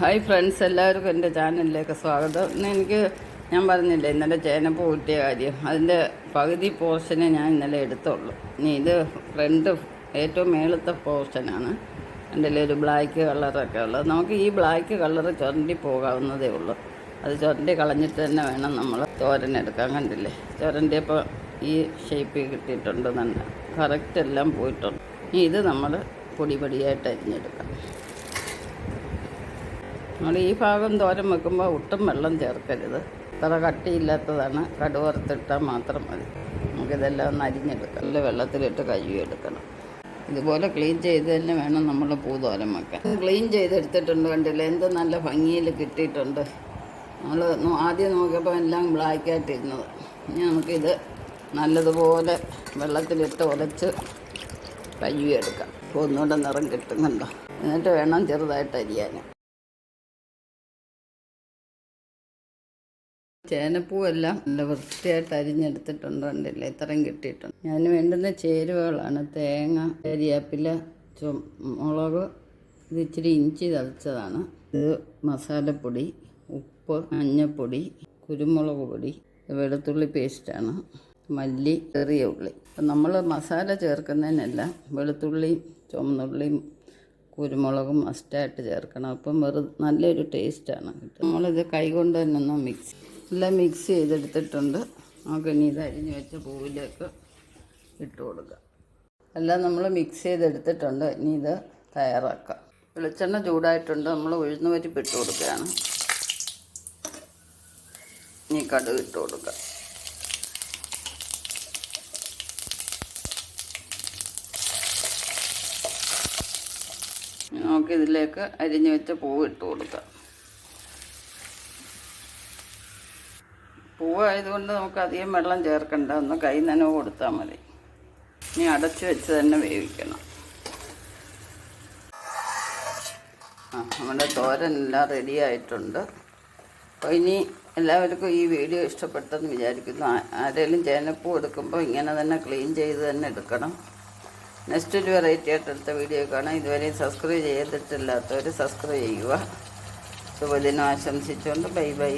Hi friends എല്ലാവർക്കും എന്റെ ചാനലിലേക്ക് സ്വാഗതം. ഇന്ന് എനിക്ക് ഞാൻ പറഞ്ഞില്ലേ ഇന്നലെ ചേനപ്പ് കൂട്ടിയ കാര്യം. അതിന്റെ പകുതി പോർഷനെ ഞാൻ ഇന്നലെ എടുത്തുള്ളൂ. ഇനി ഇത് ഫ്രണ്ട് ഏറ്റവും മേളത്തെ പോർഷനാണ്. എന്റെ ഒരു ബ്ലാക്ക് കളറൊക്കെ ഉള്ളത്. നമുക്ക് ഈ ബ്ലാക്ക് കളർ ചുരണ്ടി പോകാവുന്നതേ ഉള്ളൂ. അത് ചുരണ്ടി കളഞ്ഞിട്ട് തന്നെ വേണം നമ്മൾ തോരനെടുക്കാൻ കണ്ടില്ലേ? ചുരണ്ടിയപ്പോൾ ഈ ഷേപ്പിൽ കിട്ടിയിട്ടുണ്ട് തന്നെ കറക്റ്റ് എല്ലാം പോയിട്ടുണ്ട്. ഇനി ഇത് നമ്മൾ പൊടി പൊടിയായിട്ട് അരിഞ്ഞെടുക്കാം. നമ്മൾ ഈ ഭാഗം തോരൻ വെക്കുമ്പോൾ ഒട്ടും വെള്ളം ചേർക്കരുത്. അത്ര കട്ടിയില്ലാത്തതാണ്. കടുവറുത്തിട്ടാൽ മാത്രം മതി. നമുക്കിതെല്ലാം ഒന്ന് അരിഞ്ഞെടുക്കാം നല്ല വെള്ളത്തിലിട്ട് കഴുകിയെടുക്കണം. ഇതുപോലെ ക്ലീൻ ചെയ്ത് തന്നെ വേണം നമ്മൾ പൂതോരം വെക്കാൻ. ക്ലീൻ ചെയ്തെടുത്തിട്ടുണ്ട് കണ്ടില്ല? എന്ത് നല്ല ഭംഗിയിൽ കിട്ടിയിട്ടുണ്ട്. നമ്മൾ ആദ്യം നോക്കിയപ്പോൾ എല്ലാം ബ്ലാക്കായിട്ടിരുന്നത് ഇനി നമുക്കിത് നല്ലതുപോലെ വെള്ളത്തിലിട്ട് ഉലച്ച് കഴുകിയെടുക്കാം. ഒന്നുകൂടെ നിറം കിട്ടുന്നുണ്ടോ? എന്നിട്ട് വേണം ചെറുതായിട്ട് അരിയാൻ. ചേനപ്പൂവെല്ലാം നല്ല വൃത്തിയായിട്ട് അരിഞ്ഞെടുത്തിട്ടുണ്ട് കണ്ടില്ലേ? ഇത്രയും കിട്ടിയിട്ടുണ്ട്. ഞാൻ വേണ്ടുന്ന ചേരുവകളാണ്. തേങ്ങ കരിയാപ്പില ചു മുളക്. ഇത് ഇച്ചിരി ഇഞ്ചി തളിച്ചതാണ്. ഇത് മസാലപ്പൊടി ഉപ്പ് മഞ്ഞപ്പൊടി കുരുമുളക് പൊടി വെളുത്തുള്ളി പേസ്റ്റാണ്. മല്ലി ചെറിയ ഉള്ളി. അപ്പം നമ്മൾ മസാല ചേർക്കുന്നതിനല്ല വെളുത്തുള്ളിയും ചുമന്നുള്ളിയും കുരുമുളകും മസ്റ്റായിട്ട് ചേർക്കണം. അപ്പം വെറു നല്ലൊരു ടേസ്റ്റാണ് നമ്മളിത് കൈകൊണ്ട് തന്നെ ഒന്ന് മിക്സ് എല്ലാം മിക്സ് ചെയ്തെടുത്തിട്ടുണ്ട്. നമുക്ക് ഇനി ഇത് അരിഞ്ഞ് വെച്ച പൂവിലേക്ക് ഇട്ട് കൊടുക്കാം. എല്ലാം നമ്മൾ മിക്സ് ചെയ്തെടുത്തിട്ടുണ്ട്. ഇനി ഇത് തയ്യാറാക്കാം. വെളിച്ചെണ്ണ ചൂടായിട്ടുണ്ട്. നമ്മൾ ഉഴുന്ന് പരിപ്പ് ഇട്ട് കൊടുക്കുകയാണ്. ഇനി കടുക് ഇട്ട് കൊടുക്കാം. നമുക്കിതിലേക്ക് അരിഞ്ഞു വെച്ച പൂവ് ഇട്ട് കൊടുക്കാം. പൂവ് ആയതുകൊണ്ട് നമുക്ക് അധികം വെള്ളം ചേർക്കണ്ട. ഒന്ന് കൈ നനവ് കൊടുത്താൽ മതി. ഇനി അടച്ചു വെച്ച് തന്നെ വേവിക്കണം. ആ നമ്മുടെ തോരനെല്ലാം റെഡി ആയിട്ടുണ്ട്. അപ്പോൾ ഇനി എല്ലാവർക്കും ഈ വീഡിയോ ഇഷ്ടപ്പെട്ടെന്ന് വിചാരിക്കുന്നു. ആരെങ്കിലും ചേനപ്പൂ എടുക്കുമ്പോൾ ഇങ്ങനെ തന്നെ ക്ലീൻ ചെയ്ത് തന്നെ എടുക്കണം. നെക്സ്റ്റ് ഒരു വെറൈറ്റി ആയിട്ട് എടുത്ത വീഡിയോ കാണാം. ഇതുവരെയും സബ്സ്ക്രൈബ് ചെയ്തിട്ടില്ലാത്തവർ സബ്സ്ക്രൈബ് ചെയ്യുക. ശുഭദിനം ആശംസിച്ചുകൊണ്ട് ബൈ ബൈ.